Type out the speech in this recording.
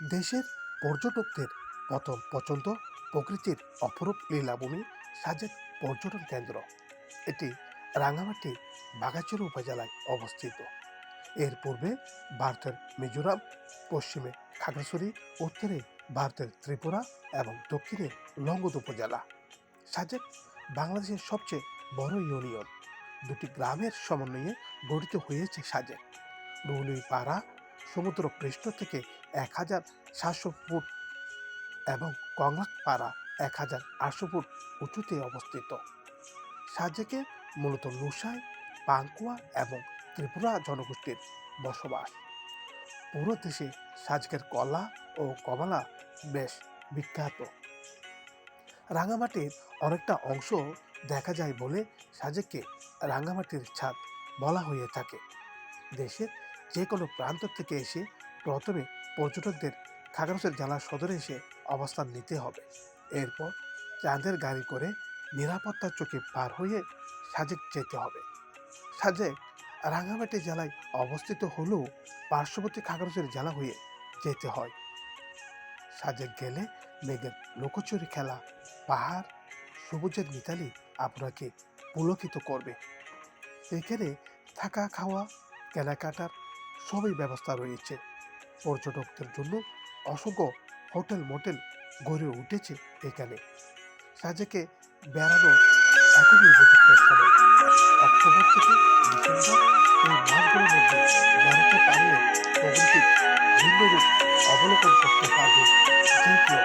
দেশের পর্যটকদের প্রথম পছন্দ প্রকৃতির অপরূপ লীলাভূমি সাজেক পর্যটন কেন্দ্র। এটি রাঙামাটি বাগাচুর উপজেলায় অবস্থিত। এর পূর্বে ভারতের মিজোরাম, পশ্চিমে খাগড়াছড়ি, উত্তরে ভারতের ত্রিপুরা এবং দক্ষিণে লঙ্গদ উপজেলা। সাজেক বাংলাদেশের সবচেয়ে বড় ইউনিয়ন। দুটি গ্রামের সমন্বয়ে গঠিত হয়েছে সাজেক। রুলুই পাড়া সমুদ্র পৃষ্ঠ থেকে এক হাজার সাতশো ফুট এবং কংলাক পাড়া এক হাজার আটশো ফুট উঁচুতে অবস্থিত। সাজেকে মূলত লুসাই পাঙ্কুয়া এবং ত্রিপুরা জনগোষ্ঠীর বসবাস। পুরো দেশে সাজকের কলা ও কমলা বেশ বিখ্যাত। রাঙামাটির অনেকটা অংশ দেখা যায় বলে সাজেককে রাঙামাটির ছাদ বলা হয়ে থাকে। দেশের যে কোনো প্রান্ত থেকে এসে প্রথমে পর্যটকদের খাগড়াছড়ি জেলা সদরে এসে অবস্থান নিতে হবে। এরপর চাঁদের গাড়ি করে নিরাপত্তার চোখে পার হয়ে সাজেক যেতে হবে। সাজেক রাঙামাটি জেলায় অবস্থিত হলেও পার্শ্ববর্তী খাগড়াছড়ি জেলা হয়ে যেতে হয়। সাজেক গেলে মেঘের লোকচুরি খেলা, পাহাড়, সবুজের মিতালি আপনাকে পুলকিত করবে। এখানে থাকা খাওয়া কেনাকাটার সবই ব্যবস্থা রয়েছে। পর্যটকদের জন্য অসংখ্য হোটেল মোটেল গড়ে উঠেছে এখানে। সাজেকে বেড়ানো এখনই উপযুক্ত সময়। অক্টোবর থেকে ডিসেম্বর এই মাসগুলোর মধ্যে বেড়াতে পারলে প্রকৃতির ভিন্ন রূপ অবলোকন করতে পারবে। যে কেউ